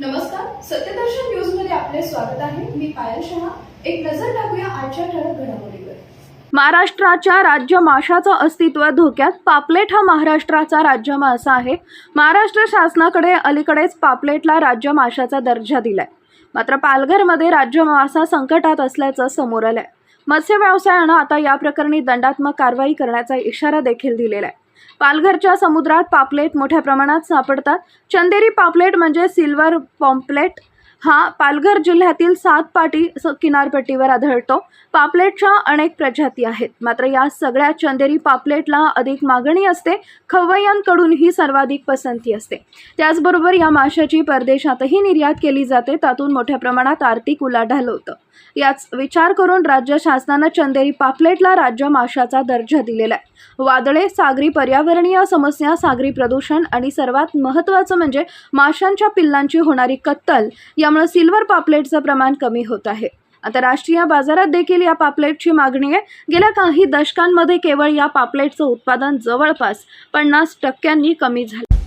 नमस्कार सत्यदर्शन न्यूजमध्ये आपले स्वागत आहे. मी पायल शहा. एक नजर टाकूया आजच्या ठळक घडामोडीवर. महाराष्ट्राच्या राज्य माशाचं अस्तित्व धोक्यात पापलेट हा महाराष्ट्राचा राज्य मासा आहे. महाराष्ट्र शासनाकडे अलीकडेच पापलेटला राज्य माशाचा दर्जा दिलाय. मात्र पालघरमध्ये राज्य मासा संकटात असल्याचं समोर आलंय. मत्स्य व्यवसायानं आता या प्रकरणी दंडात्मक कारवाई करण्याचा इशारा देखील दिलेला आहे. पालघरच्या समुद्रात पापलेट मोठ्या प्रमाणात सापडतात. चंदेरी पापलेट म्हणजे सिल्वर पॉम्पलेट. हा पालघर जिल्ह्यातील सात पाटी किनारपट्टीवर आढळतो. पापलेटच्या अनेक प्रजाती आहेत. मात्र या सगळ्या चंदेरी पापलेटला अधिक मागणी असते. खवय्यांकडूनही सर्वाधिक पसंती असते. त्याचबरोबर या माशाची परदेशातही निर्यात केली जाते. त्यातून मोठ्या प्रमाणात आर्थिक उलाढाल होतं. याच विचार करून राज्य शासनानं चंदेरी पापलेटला राज्य माशाचा दर्जा दिलेला आहे. वादळे सागरी पर्यावरणीय समस्या सागरी प्रदूषण आणि सर्वात महत्त्वाचं म्हणजे माशांच्या पिल्लांची होणारी कत्तल यामुळे सिल्वर पापलेटचं प्रमाण कमी होत आहे. आंतरराष्ट्रीय बाजारात देखील या पापलेटची मागणी आहे. गेल्या काही दशकांमध्ये केवळ या पापलेटचं उत्पादन जवळपास पन्नास टक्क्यांनी कमी झालं.